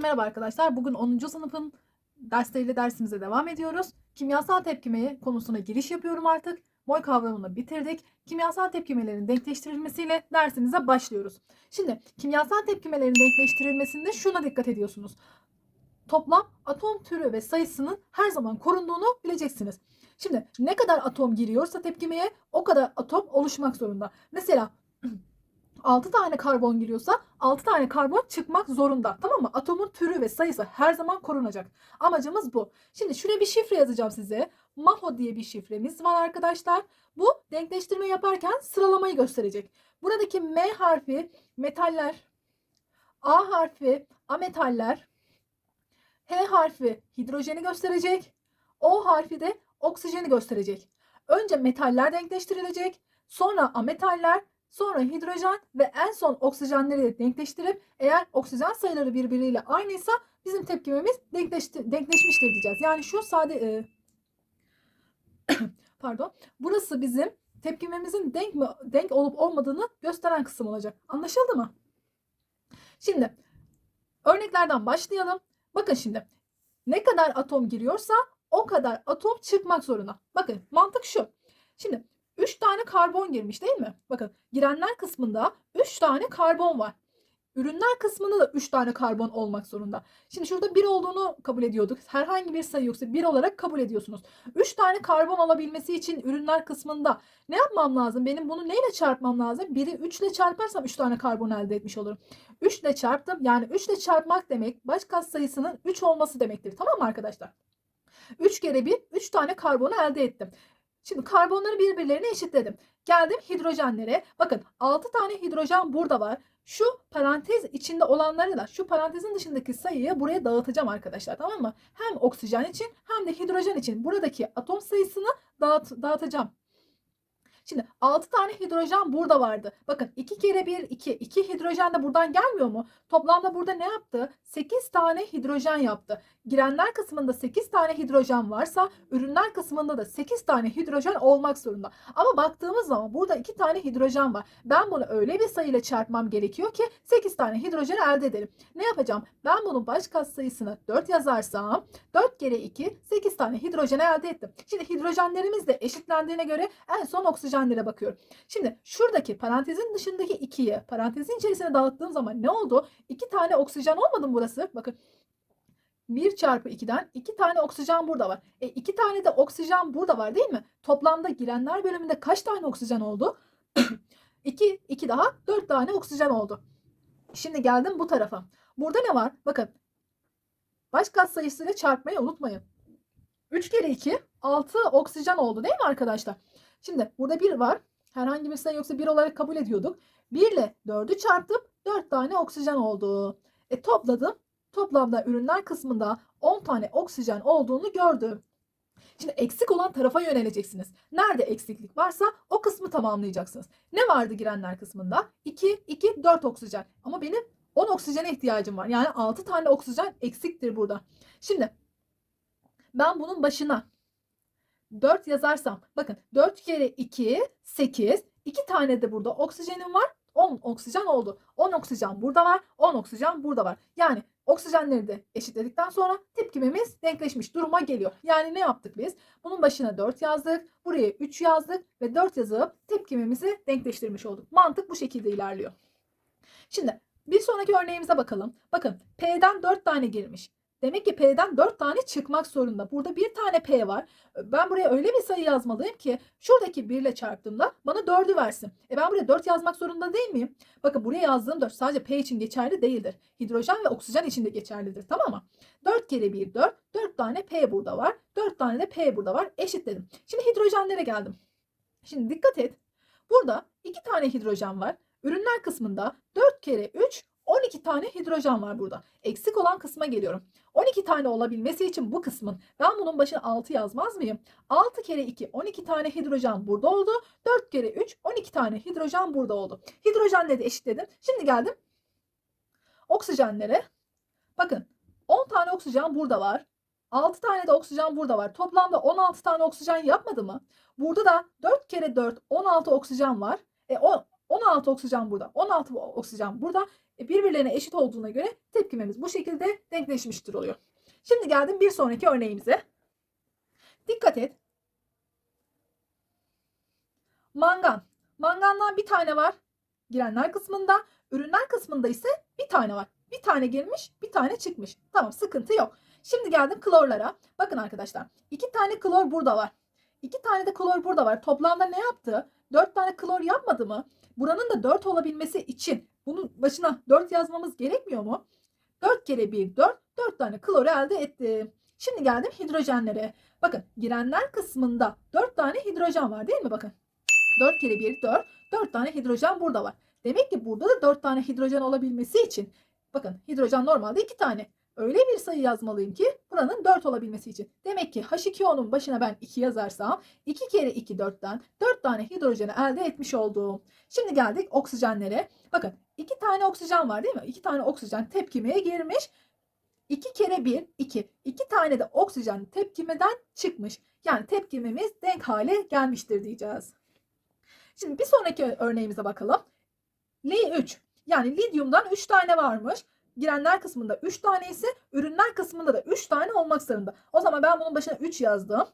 merhaba arkadaşlar. Bugün 10. sınıfın dersleriyle dersimize devam ediyoruz. Kimyasal tepkimeye konusuna giriş yapıyorum artık. Mol kavramını bitirdik. Kimyasal tepkimelerin denkleştirilmesiyle dersimize başlıyoruz. Şimdi kimyasal tepkimelerin denkleştirilmesinde şuna dikkat ediyorsunuz. Toplam atom türü ve sayısının her zaman korunduğunu bileceksiniz. Şimdi ne kadar atom giriyorsa tepkimeye o kadar atom oluşmak zorunda. Mesela 6 tane karbon giriyorsa 6 tane karbon çıkmak zorunda. Tamam mı? Atomun türü ve sayısı her zaman korunacak. Amacımız bu. Şimdi şuraya bir şifre yazacağım size. MAHO diye bir şifremiz var arkadaşlar. Bu denkleştirme yaparken sıralamayı gösterecek. Buradaki M harfi metaller, A harfi ametaller, H harfi hidrojeni gösterecek, O harfi de oksijeni gösterecek. Önce metaller denkleştirilecek, sonra ametaller, Sonra hidrojen ve en son oksijenleri de denkleştirip eğer oksijen sayıları birbiriyle aynıysa bizim tepkimemiz denkleşti, denkleşmiştir diyeceğiz. Yani şu sade e, pardon burası bizim tepkimemizin denk mi denk olup olmadığını gösteren kısım olacak. Anlaşıldı mı? Şimdi örneklerden başlayalım. Bakın şimdi ne kadar atom giriyorsa o kadar atom çıkmak zorunda. Bakın mantık şu. Şimdi 3 tane karbon girmiş değil mi? Bakın girenler kısmında 3 tane karbon var. Ürünler kısmında da 3 tane karbon olmak zorunda. Şimdi şurada 1 olduğunu kabul ediyorduk. Herhangi bir sayı yoksa 1 olarak kabul ediyorsunuz. 3 tane karbon olabilmesi için ürünler kısmında ne yapmam lazım? Benim bunu neyle çarpmam lazım? 1'i 3 ile çarparsam 3 tane karbon elde etmiş olurum. 3 ile çarptım. Yani 3 ile çarpmak demek baş sayısının 3 olması demektir. Tamam mı arkadaşlar? 3 kere 1 3 tane karbonu elde ettim. Şimdi karbonları birbirlerine eşitledim. Geldim hidrojenlere. Bakın 6 tane hidrojen burada var. Şu parantez içinde olanları da şu parantezin dışındaki sayıyı buraya dağıtacağım arkadaşlar tamam mı? Hem oksijen için hem de hidrojen için buradaki atom sayısını dağıt, dağıtacağım. Şimdi 6 tane hidrojen burada vardı. Bakın 2 kere 1 2. 2 hidrojen de buradan gelmiyor mu? Toplamda burada ne yaptı? 8 tane hidrojen yaptı. Girenler kısmında 8 tane hidrojen varsa ürünler kısmında da 8 tane hidrojen olmak zorunda. Ama baktığımız zaman burada 2 tane hidrojen var. Ben bunu öyle bir sayıyla çarpmam gerekiyor ki 8 tane hidrojen elde edelim. Ne yapacağım? Ben bunun baş katsayısını 4 yazarsam 4 kere 2 8 tane hidrojen elde ettim. Şimdi hidrojenlerimiz de eşitlendiğine göre en son oksijenlere bakıyorum. Şimdi şuradaki parantezin dışındaki 2'yi parantezin içerisine dağıttığım zaman ne oldu? 2 tane oksijen olmadı mı burası? Bakın 1 çarpı 2'den 2 tane oksijen burada var. E 2 tane de oksijen burada var değil mi? Toplamda girenler bölümünde kaç tane oksijen oldu? 2, 2 daha 4 tane oksijen oldu. Şimdi geldim bu tarafa. Burada ne var? Bakın. Baş katsayısıyla çarpmayı unutmayın. 3 kere 2 6 oksijen oldu değil mi arkadaşlar? Şimdi burada 1 var. Herhangi bir sayı yoksa 1 olarak kabul ediyorduk. 1 ile 4'ü çarptım. 4 tane oksijen oldu. E topladım. Toplamda ürünler kısmında 10 tane oksijen olduğunu gördüm. Şimdi eksik olan tarafa yöneleceksiniz. Nerede eksiklik varsa o kısmı tamamlayacaksınız. Ne vardı girenler kısmında? 2, 2, 4 oksijen. Ama benim 10 oksijene ihtiyacım var. Yani 6 tane oksijen eksiktir burada. Şimdi ben bunun başına 4 yazarsam bakın 4 kere 2 8 2 tane de burada oksijenim var 10 oksijen oldu. 10 oksijen burada var 10 oksijen burada var. Yani oksijenleri de eşitledikten sonra tepkimemiz denkleşmiş duruma geliyor. Yani ne yaptık biz? Bunun başına 4 yazdık. Buraya 3 yazdık ve 4 yazıp tepkimemizi denkleştirmiş olduk. Mantık bu şekilde ilerliyor. Şimdi bir sonraki örneğimize bakalım. Bakın P'den 4 tane girmiş. Demek ki P'den 4 tane çıkmak zorunda. Burada bir tane P var. Ben buraya öyle bir sayı yazmalıyım ki şuradaki 1 ile çarptığımda bana 4'ü versin. E ben buraya 4 yazmak zorunda değil miyim? Bakın buraya yazdığım 4 sadece P için geçerli değildir. Hidrojen ve oksijen için de geçerlidir. Tamam mı? 4 kere 1 4. 4 tane P burada var. 4 tane de P burada var. Eşitledim. Şimdi hidrojenlere geldim. Şimdi dikkat et. Burada 2 tane hidrojen var. Ürünler kısmında 4 kere 3 12 tane hidrojen var burada. Eksik olan kısma geliyorum. 12 tane olabilmesi için bu kısmın ben bunun başına 6 yazmaz mıyım? 6 kere 2 12 tane hidrojen burada oldu. 4 kere 3 12 tane hidrojen burada oldu. Hidrojenleri de eşitledim. Şimdi geldim oksijenlere. Bakın 10 tane oksijen burada var. 6 tane de oksijen burada var. Toplamda 16 tane oksijen yapmadı mı? Burada da 4 kere 4 16 oksijen var. E o 16 oksijen burada. 16 oksijen burada. E, birbirlerine eşit olduğuna göre tepkimemiz bu şekilde denkleşmiştir oluyor. Şimdi geldim bir sonraki örneğimize. Dikkat et. Mangan. Mangandan bir tane var. Girenler kısmında. Ürünler kısmında ise bir tane var. Bir tane girmiş, bir tane çıkmış. Tamam sıkıntı yok. Şimdi geldim klorlara. Bakın arkadaşlar. iki tane klor burada var. İki tane de klor burada var. Toplamda ne yaptı? Dört tane klor yapmadı mı? Buranın da dört olabilmesi için bunun başına dört yazmamız gerekmiyor mu? Dört kere bir dört. Dört tane klor elde etti. Şimdi geldim hidrojenlere. Bakın girenler kısmında dört tane hidrojen var değil mi? Bakın. Dört kere bir dört. Dört tane hidrojen burada var. Demek ki burada da dört tane hidrojen olabilmesi için bakın hidrojen normalde iki tane. Öyle bir sayı yazmalıyım ki buranın 4 olabilmesi için. Demek ki H2O'nun başına ben 2 yazarsam 2 kere 2 4'ten 4 tane hidrojeni elde etmiş oldum. Şimdi geldik oksijenlere. Bakın 2 tane oksijen var değil mi? 2 tane oksijen tepkimeye girmiş. 2 kere 1 2. 2 tane de oksijen tepkimeden çıkmış. Yani tepkimemiz denk hale gelmiştir diyeceğiz. Şimdi bir sonraki örneğimize bakalım. Li3 yani lityumdan 3 tane varmış girenler kısmında 3 tane ise ürünler kısmında da 3 tane olmak zorunda. O zaman ben bunun başına 3 yazdım.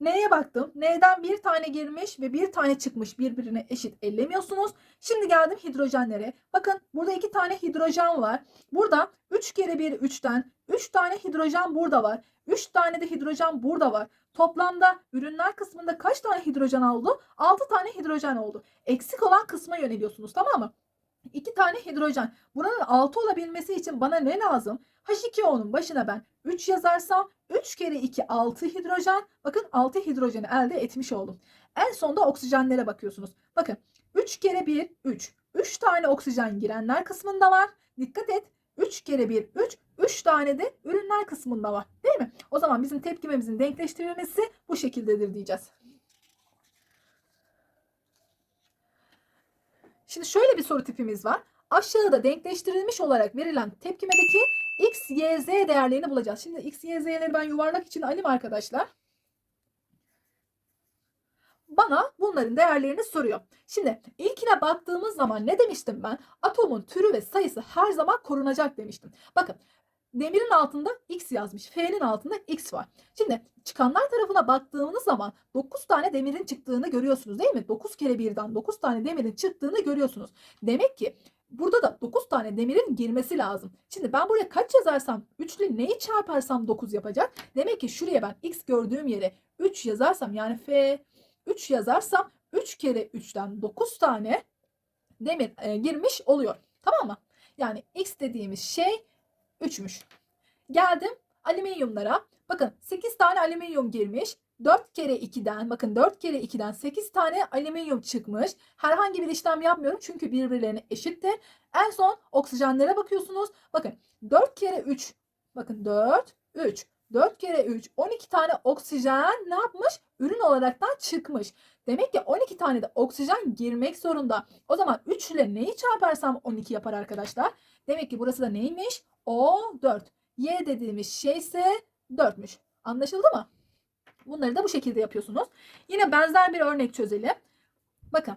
N'ye baktım. N'den bir tane girmiş ve bir tane çıkmış. Birbirine eşit ellemiyorsunuz. Şimdi geldim hidrojenlere. Bakın burada iki tane hidrojen var. Burada 3 kere 1 3'ten 3 tane hidrojen burada var. 3 tane de hidrojen burada var. Toplamda ürünler kısmında kaç tane hidrojen oldu? 6 tane hidrojen oldu. Eksik olan kısma yöneliyorsunuz tamam mı? 2 tane hidrojen. Buranın 6 olabilmesi için bana ne lazım? H2O'nun başına ben 3 yazarsam 3 kere 2 6 hidrojen. Bakın 6 hidrojeni elde etmiş oldum. En sonda oksijenlere bakıyorsunuz. Bakın 3 kere 1 3. 3 tane oksijen girenler kısmında var. Dikkat et. 3 kere 1 3. 3 tane de ürünler kısmında var. Değil mi? O zaman bizim tepkimemizin denkleştirilmesi bu şekildedir diyeceğiz. Şimdi şöyle bir soru tipimiz var. Aşağıda denkleştirilmiş olarak verilen tepkimedeki x, y, z değerlerini bulacağız. Şimdi x, y, z'leri ben yuvarlak için alayım arkadaşlar. Bana bunların değerlerini soruyor. Şimdi ilkine baktığımız zaman ne demiştim ben? Atomun türü ve sayısı her zaman korunacak demiştim. Bakın demirin altında x yazmış. F'nin altında x var. Şimdi çıkanlar tarafına baktığınız zaman 9 tane demirin çıktığını görüyorsunuz değil mi? 9 kere birden 9 tane demirin çıktığını görüyorsunuz. Demek ki burada da 9 tane demirin girmesi lazım. Şimdi ben buraya kaç yazarsam 3 ile neyi çarparsam 9 yapacak. Demek ki şuraya ben x gördüğüm yere 3 yazarsam yani F 3 yazarsam 3 kere 3'ten 9 tane demir e, girmiş oluyor. Tamam mı? Yani x dediğimiz şey 3'müş. Geldim alüminyumlara. Bakın 8 tane alüminyum girmiş. 4 kere 2'den bakın 4 kere 2'den 8 tane alüminyum çıkmış. Herhangi bir işlem yapmıyorum çünkü birbirlerine eşittir. En son oksijenlere bakıyorsunuz. Bakın 4 kere 3 bakın 4 3 4 kere 3 12 tane oksijen ne yapmış? Ürün olaraktan çıkmış. Demek ki 12 tane de oksijen girmek zorunda. O zaman 3 ile neyi çarparsam 12 yapar arkadaşlar. Demek ki burası da neymiş? O 4. Y dediğimiz şey ise 4'müş. Anlaşıldı mı? Bunları da bu şekilde yapıyorsunuz. Yine benzer bir örnek çözelim. Bakın.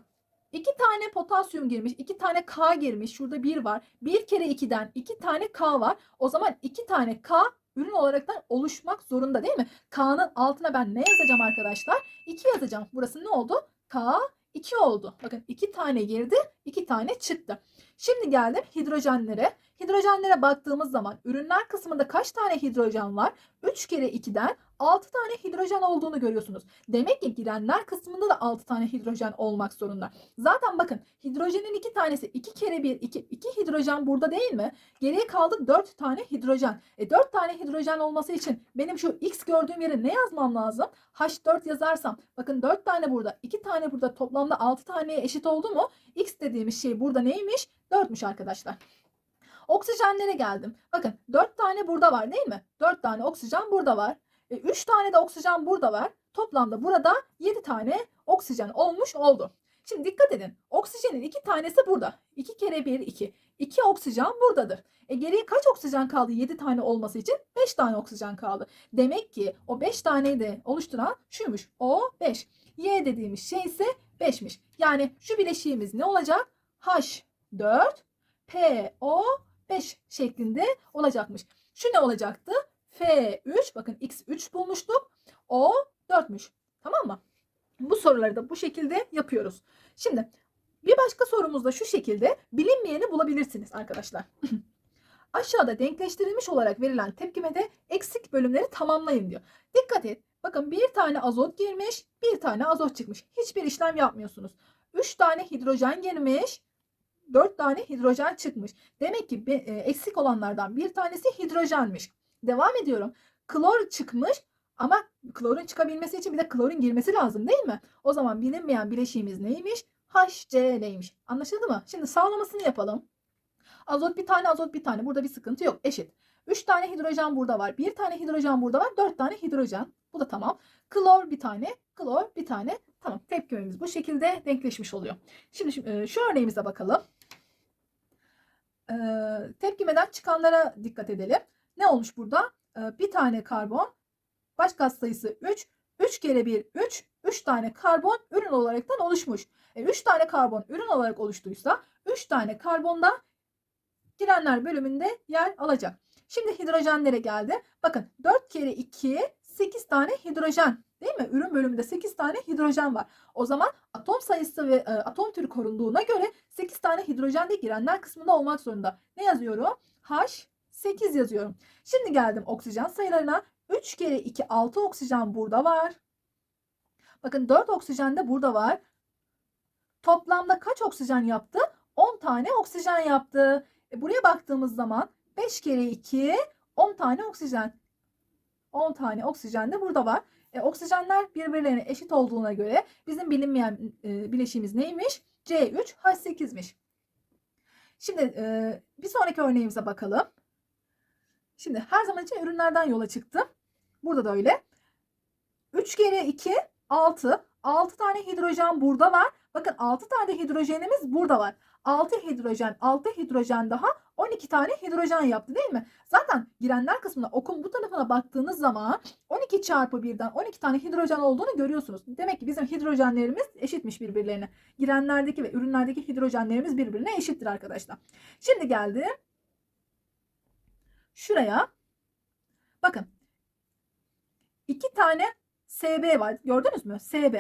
2 tane potasyum girmiş, 2 tane K girmiş. Şurada 1 var. 1 kere 2'den 2 tane K var. O zaman 2 tane K ürün olaraktan oluşmak zorunda değil mi? K'nın altına ben ne yazacağım arkadaşlar? 2 yazacağım. Burası ne oldu? K 2 oldu. Bakın 2 tane girdi, 2 tane çıktı. Şimdi geldim hidrojenlere. Hidrojenlere baktığımız zaman ürünler kısmında kaç tane hidrojen var? 3 kere 2'den 6 tane hidrojen olduğunu görüyorsunuz. Demek ki girenler kısmında da 6 tane hidrojen olmak zorunda. Zaten bakın hidrojenin 2 tanesi 2 kere 1 2, 2 hidrojen burada değil mi? Geriye kaldı 4 tane hidrojen. E 4 tane hidrojen olması için benim şu x gördüğüm yere ne yazmam lazım? H4 yazarsam bakın 4 tane burada 2 tane burada toplamda 6 taneye eşit oldu mu? X dediğimiz şey burada neymiş? 4'müş arkadaşlar. Oksijenlere geldim. Bakın 4 tane burada var değil mi? 4 tane oksijen burada var. 3 tane de oksijen burada var. Toplamda burada 7 tane oksijen olmuş oldu. Şimdi dikkat edin. Oksijenin 2 tanesi burada. 2 kere 1 2. 2 oksijen buradadır. E geriye kaç oksijen kaldı 7 tane olması için? 5 tane oksijen kaldı. Demek ki o 5 taneyi de oluşturan şuymuş. O 5. Y dediğimiz şey ise 5'miş. Yani şu bileşiğimiz ne olacak? H4 PO5 şeklinde olacakmış. Şu ne olacaktı? F3 bakın X3 bulmuştuk. O 4'müş. Tamam mı? Bu soruları da bu şekilde yapıyoruz. Şimdi bir başka sorumuz da şu şekilde bilinmeyeni bulabilirsiniz arkadaşlar. Aşağıda denkleştirilmiş olarak verilen tepkimede eksik bölümleri tamamlayın diyor. Dikkat et. Bakın bir tane azot girmiş, bir tane azot çıkmış. Hiçbir işlem yapmıyorsunuz. 3 tane hidrojen girmiş, 4 tane hidrojen çıkmış. Demek ki e, eksik olanlardan bir tanesi hidrojenmiş. Devam ediyorum. Klor çıkmış ama klorun çıkabilmesi için bir de klorun girmesi lazım değil mi? O zaman bilinmeyen bileşiğimiz neymiş? HCl'ymiş. Anlaşıldı mı? Şimdi sağlamasını yapalım. Azot bir tane, azot bir tane. Burada bir sıkıntı yok. Eşit. 3 tane hidrojen burada var. Bir tane hidrojen burada var. 4 tane hidrojen. Bu da tamam. Klor bir tane, klor bir tane. Tamam. Tepkimemiz bu şekilde denkleşmiş oluyor. Şimdi şu, e, örneğimize bakalım. Ee, tepkimeden çıkanlara dikkat edelim. Ne olmuş burada? Ee, bir tane karbon, baş gaz sayısı 3. 3 kere 1 3. 3 tane karbon ürün olaraktan oluşmuş. E, 3 tane karbon ürün olarak oluştuysa 3 tane karbon da girenler bölümünde yer alacak. Şimdi hidrojenlere geldi. Bakın 4 kere 2 8 tane hidrojen değil mi? Ürün bölümünde 8 tane hidrojen var. O zaman atom sayısı ve e, atom türü korunduğuna göre 8 tane hidrojen de girenler kısmında olmak zorunda. Ne yazıyorum? H8 yazıyorum. Şimdi geldim oksijen sayılarına. 3 kere 2 6 oksijen burada var. Bakın 4 oksijen de burada var. Toplamda kaç oksijen yaptı? 10 tane oksijen yaptı. E, buraya baktığımız zaman 5 kere 2 10 tane oksijen. 10 tane oksijen de burada var. E, oksijenler birbirlerine eşit olduğuna göre bizim bilinmeyen e, bileşiğimiz neymiş? C3H8'miş. Şimdi e, bir sonraki örneğimize bakalım. Şimdi her zaman için ürünlerden yola çıktım. Burada da öyle. 3 kere 2 6. 6 tane hidrojen burada var. Bakın 6 tane hidrojenimiz burada var. 6 hidrojen, 6 hidrojen daha 12 tane hidrojen yaptı değil mi? Zaten girenler kısmına okun bu tarafına baktığınız zaman 12 çarpı 1'den 12 tane hidrojen olduğunu görüyorsunuz. Demek ki bizim hidrojenlerimiz eşitmiş birbirlerine. Girenlerdeki ve ürünlerdeki hidrojenlerimiz birbirine eşittir arkadaşlar. Şimdi geldi şuraya. Bakın. iki tane SB var. Gördünüz mü? SB.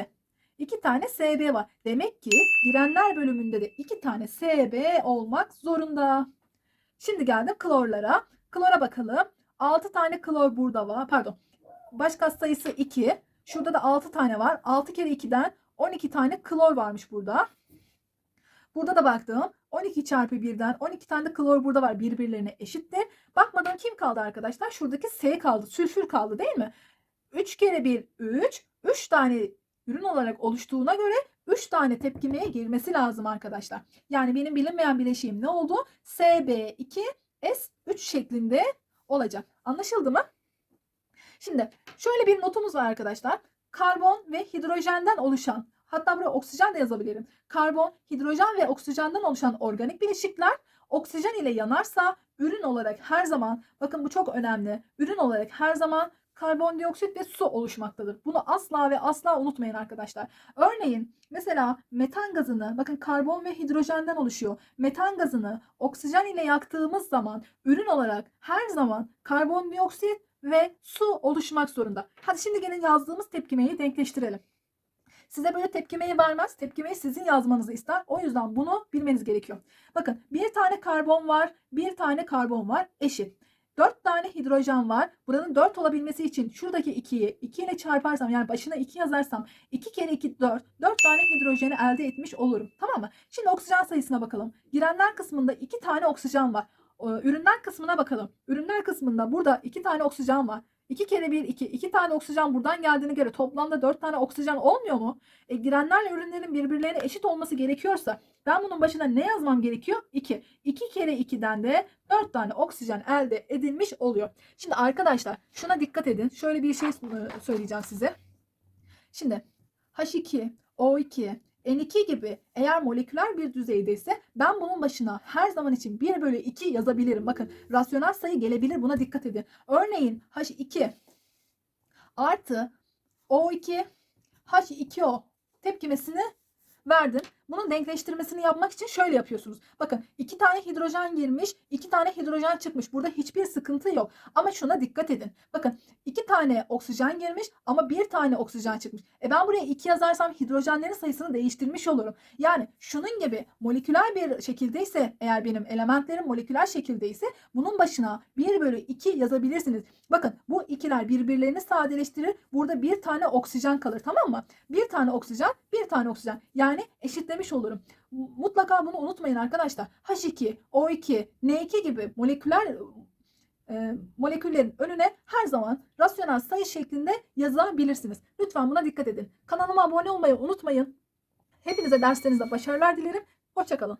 İki tane SB var. Demek ki girenler bölümünde de iki tane SB olmak zorunda. Şimdi geldim klorlara. Klora bakalım. 6 tane klor burada var. Pardon. Baş gaz sayısı 2. Şurada da 6 tane var. 6 kere 2'den 12 tane klor varmış burada. Burada da baktım. 12 çarpı 1'den 12 tane de klor burada var. Birbirlerine eşittir. Bakmadan kim kaldı arkadaşlar? Şuradaki S kaldı. Sülfür kaldı değil mi? 3 kere 1 3. 3 tane ürün olarak oluştuğuna göre 3 tane tepkimeye girmesi lazım arkadaşlar. Yani benim bilinmeyen bileşiğim ne oldu? SB2S3 şeklinde olacak. Anlaşıldı mı? Şimdi şöyle bir notumuz var arkadaşlar. Karbon ve hidrojenden oluşan hatta buraya oksijen de yazabilirim. Karbon, hidrojen ve oksijenden oluşan organik bileşikler oksijen ile yanarsa ürün olarak her zaman bakın bu çok önemli. Ürün olarak her zaman karbondioksit ve su oluşmaktadır. Bunu asla ve asla unutmayın arkadaşlar. Örneğin mesela metan gazını bakın karbon ve hidrojenden oluşuyor. Metan gazını oksijen ile yaktığımız zaman ürün olarak her zaman karbondioksit ve su oluşmak zorunda. Hadi şimdi gelin yazdığımız tepkimeyi denkleştirelim. Size böyle tepkimeyi vermez. Tepkimeyi sizin yazmanızı ister. O yüzden bunu bilmeniz gerekiyor. Bakın bir tane karbon var, bir tane karbon var eşit. 4 tane hidrojen var. Buranın 4 olabilmesi için şuradaki 2'yi 2 ile çarparsam yani başına 2 yazarsam 2 kere 2 4. 4 tane hidrojeni elde etmiş olurum. Tamam mı? Şimdi oksijen sayısına bakalım. Girenler kısmında 2 tane oksijen var. Ürünler kısmına bakalım. Ürünler kısmında burada 2 tane oksijen var. 2 kere 1 2. 2 tane oksijen buradan geldiğine göre toplamda 4 tane oksijen olmuyor mu? E, girenlerle ürünlerin birbirlerine eşit olması gerekiyorsa ben bunun başına ne yazmam gerekiyor? 2. 2 kere 2'den de 4 tane oksijen elde edilmiş oluyor. Şimdi arkadaşlar şuna dikkat edin. Şöyle bir şey söyleyeceğim size. Şimdi H2, O2, N2 gibi eğer moleküler bir düzeydeyse ben bunun başına her zaman için 1 bölü 2 yazabilirim. Bakın rasyonel sayı gelebilir buna dikkat edin. Örneğin H2 artı O2 H2O tepkimesini verdim. Bunun denkleştirmesini yapmak için şöyle yapıyorsunuz. Bakın iki tane hidrojen girmiş, iki tane hidrojen çıkmış. Burada hiçbir sıkıntı yok. Ama şuna dikkat edin. Bakın iki tane oksijen girmiş ama bir tane oksijen çıkmış. E ben buraya iki yazarsam hidrojenlerin sayısını değiştirmiş olurum. Yani şunun gibi moleküler bir şekildeyse eğer benim elementlerim moleküler şekildeyse bunun başına 1 bölü 2 yazabilirsiniz. Bakın bu ikiler birbirlerini sadeleştirir. Burada bir tane oksijen kalır tamam mı? Bir tane oksijen, bir tane oksijen. Yani eşitlemiş olurum. Mutlaka bunu unutmayın arkadaşlar. H2, O2, N2 gibi moleküler e, moleküllerin önüne her zaman rasyonel sayı şeklinde yazabilirsiniz. Lütfen buna dikkat edin. Kanalıma abone olmayı unutmayın. Hepinize derslerinizde başarılar dilerim. Hoşçakalın.